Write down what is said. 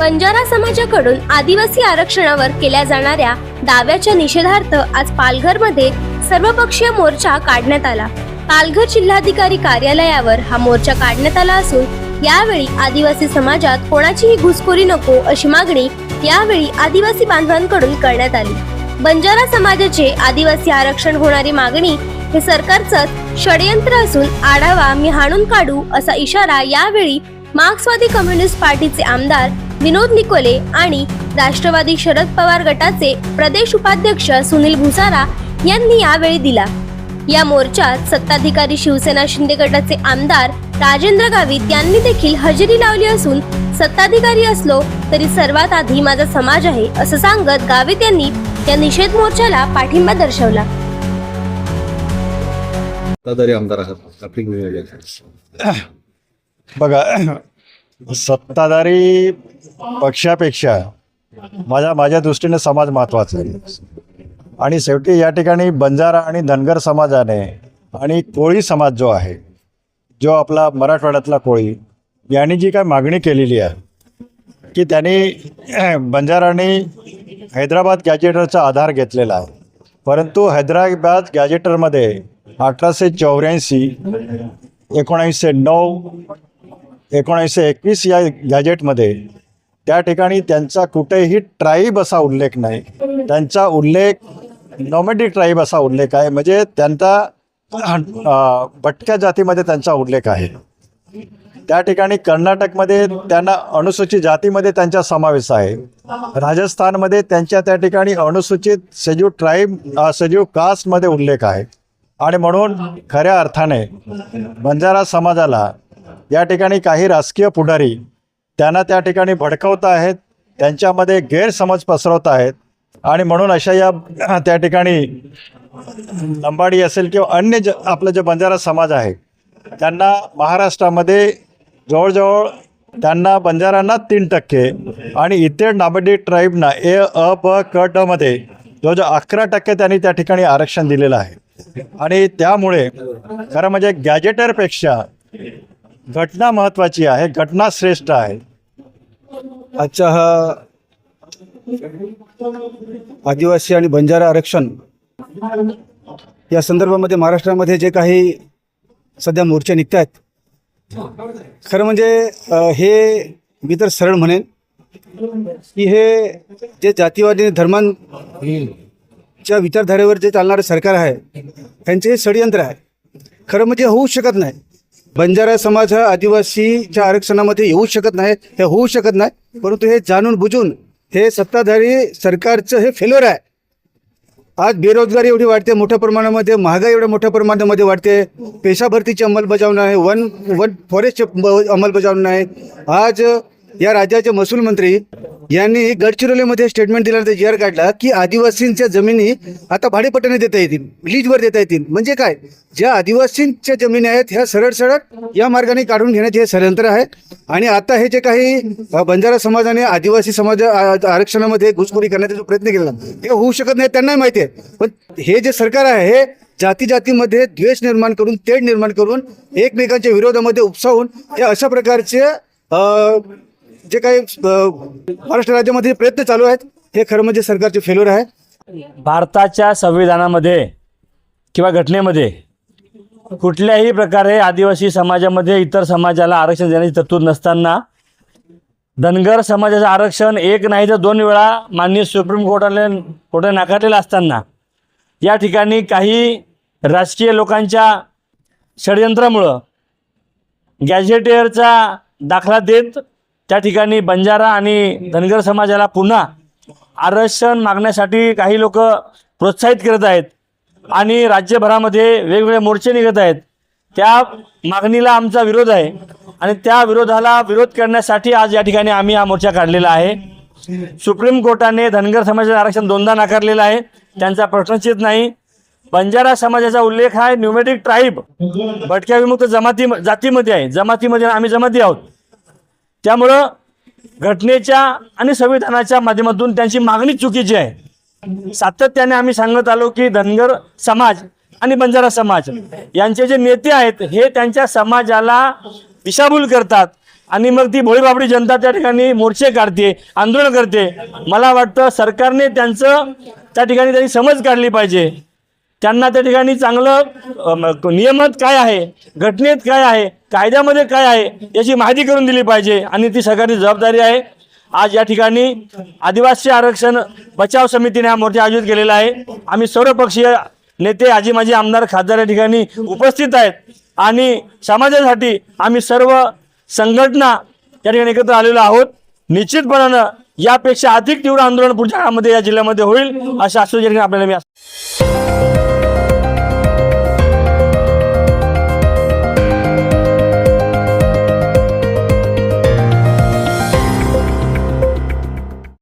बंजारा समाजाकडून आदिवासी आरक्षणावर केल्या जाणाऱ्या दाव्याच्या निषेधार्थ आज पालघरमध्ये सर्वपक्षीय मोर्चा काढण्यात आला. पालघर जिल्हाधिकारी कार्यालयावर हा मोर्चा काढण्यात आला असून यावेळी आदिवासी समाजात कोणाचीही घुसखोरी नको अशी मागणी यावेळी आदिवासी बांधवांकडून करण्यात आली. बंजारा समाजाचे आदिवासी आरक्षण होणारी मागणी हे सरकारचं षडयंत्र असून आढावा मी हाणून काढू असा इशारा यावेळी मार्क्सवादी कम्युनिस्ट पार्टीचे आमदार विनोद निकोले आणि राष्ट्रवादी शरद पवार गटाचे प्रदेश उपाध्यक्ष सुनील भुसारा यांनी यावेळी दिला या मोर्चात सत्ताधिकारी शिवसेना शिंदे गटाचे आमदार राजेंद्र गावित यांनी देखील हजेरी लावली असून सत्ताधिकारी असलो तरी सर्वात आधी माझा समाज आहे असं सांगत गावित यांनी या निषेध मोर्चाला पाठिंबा दर्शवला? बघा सत्ताधारी पक्षापेक्षा माझ्या माझ्या दृष्टीने समाज महत्त्वाचा आहे. आणि शेवटी या ठिकाणी बंजारा आणि धनगर समाजाने आणि कोळी समाज जो आहे जो आपला मराठवाड्यातला कोळी यांनी जी काय मागणी केलेली आहे की त्यांनी बंजारांनी हैदराबाद गॅजेटरचा आधार घेतलेला आहे. परंतु हैदराबाद गॅजेटरमध्ये अठराशे चौऱ्याऐंशी एकोणीसशे नऊ एकोणीसशे एकवीस या गॅजेटमध्ये त्या ठिकाणी त्यांचा कुठेही ट्राईब असा उल्लेख नाही. त्यांचा उल्लेख नॉमेडिक ट्राईब असा उल्लेख आहे. म्हणजे त्यांचा भटक्या जातीमध्ये त्यांचा उल्लेख आहे. त्या ठिकाणी कर्नाटकमध्ये त्यांना अनुसूचित जातीमध्ये त्यांचा समावेश आहे. राजस्थानमध्ये त्यांच्या त्या ठिकाणी अनुसूचित सजीव ट्राईब सजीव कास्टमध्ये उल्लेख आहे. आणि म्हणून खऱ्या अर्थाने बंजारा समाजाला या ठिकाणी काही राजकीय पुढारी त्यांना त्या ठिकाणी भडकवत आहेत त्यांच्यामध्ये गैरसमज पसरवत आहेत आणि म्हणून अशा या त्या ठिकाणी लंबाडी असेल किंवा अन्य ज आपलं जे बंजारा समाज आहे त्यांना महाराष्ट्रामध्ये जवळजवळ त्यांना बंजारांना तीन टक्के आणि इतर नाबडी ट्राईबना ए अ ब क ड मध्ये जवळजवळ अकरा टक्के त्यांनी त्या ठिकाणी आरक्षण दिलेलं आहे. आणि त्यामुळे खरं म्हणजे गॅजेटरपेक्षा घटना महत्त्वाची आहे घटना श्रेष्ठ आहे. आजच्या हा आदिवासी आणि बंजारा आरक्षण या संदर्भामध्ये महाराष्ट्रामध्ये जे काही सध्या मोर्चे निघत आहेत खरं म्हणजे हे मी तर सरळ म्हणेन की हे जे जातीवादी धर्मांच्या विचारधारेवर जे चालणारं सरकार आहे त्यांचे हे षडयंत्र आहे. खरं म्हणजे होऊ शकत नाही. बंजारा समाज हा आदिवासीच्या आरक्षणामध्ये येऊ शकत नाही हे होऊ शकत नाही परंतु हे जाणून बुजून हे सत्ताधारी सरकारचं हे फेल्युअर आहे. आज बेरोजगारी एवढी वाढते मोठ्या प्रमाणामध्ये महागाई एवढ्या मोठ्या प्रमाणामध्ये वाढते पेशा भरतीची अंमलबजावणी आहे वन वन फॉरेस्टची ब- अंमलबजावणी आहे आज या राज्याचे महसूल मंत्री यांनी गडचिरोलीमध्ये स्टेटमेंट दिल्यानंतर जी आर काढला की आदिवासींच्या जमिनी आता भाडेपट्ट्याने देता येतील लीजवर देता येतील. म्हणजे काय? ज्या आदिवासींच्या जमिनी आहेत ह्या सरळ सरळ या मार्गाने काढून घेण्याचे हे षडयंत्र आहे. आणि आता हे जे काही बंजारा समाजाने आदिवासी समाज आरक्षणामध्ये घुसखोरी करण्याचा जो प्रयत्न केला हे होऊ शकत नाही त्यांनाही माहिती आहे. पण हे जे सरकार आहे हे जाती जातीमध्ये द्वेष निर्माण करून तेढ निर्माण करून एकमेकांच्या विरोधामध्ये उपसावून हे अशा प्रकारचे जे काही महाराष्ट्र राज्यामध्ये प्रयत्न चालू आहेत हे खरं म्हणजे सरकारचे फेल्युअर आहे. भारताच्या संविधानामध्ये किंवा घटनेमध्ये कुठल्याही प्रकारे आदिवासी समाजामध्ये इतर समाजाला आरक्षण देण्याची तरतूद नसताना धनगर समाजाचं आरक्षण एक नाही तर दोन वेळा माननीय सुप्रीम कोर्टाने कोर्टाने नाकारलेलं असताना या ठिकाणी काही राजकीय लोकांच्या षडयंत्रामुळं गॅझेटियरचा दाखला देत त्या ठिकाणी बंजारा आणि धनगर समाजाला पुन्हा आरक्षण मागण्यासाठी काही लोक प्रोत्साहित करत आहेत आणि राज्यभरामध्ये वेगवेगळे मोर्चे निघत आहेत. त्या मागणीला आमचा विरोध आहे आणि त्या विरोधाला विरोध करण्यासाठी आज या ठिकाणी आम्ही हा मोर्चा काढलेला आहे. सुप्रीम कोर्टाने धनगर समाजाचं आरक्षण दोनदा नाकारलेलं आहे. त्यांचा प्रश्नच येत नाही. बंजारा समाजाचा उल्लेख आहे. न्युमेटिक ट्राईब भटक्या विमुक्त जमाती जातीमध्ये आहे. जमातीमध्ये आम्ही जमाती आहोत. त्यामुळं घटनेच्या आणि संविधानाच्या माध्यमातून त्यांची मागणी चुकीची आहे. सातत्याने आम्ही सांगत आलो की धनगर समाज आणि बंजारा समाज यांचे जे नेते आहेत हे त्यांच्या समाजाला दिशाभूल करतात आणि मग ती भोळीबाबडी जनता त्या ठिकाणी मोर्चे काढते आंदोलन करते. मला वाटतं सरकारने त्यांचं त्या ठिकाणी त्यांनी समज काढली पाहिजे. त्यांना त्या ठिकाणी चांगलं अम, नियमात काय आहे घटनेत काय आहे कायद्यामध्ये काय आहे याची माहिती करून दिली पाहिजे आणि ती सरकारची जबाबदारी आहे. आज या ठिकाणी आदिवासी आरक्षण बचाव समितीने हा मोर्चा आयोजित केलेला आहे. आम्ही सर्वपक्षीय नेते आजी माजी आमदार खासदार या ठिकाणी उपस्थित आहेत आणि समाजासाठी आम्ही सर्व संघटना या ठिकाणी एकत्र आलेलो आहोत. निश्चितपणानं यापेक्षा अधिक तीव्र आंदोलन पुढच्या काळामध्ये या जिल्ह्यामध्ये होईल अशा आश्वासन ठिकाणी आपल्याला मी you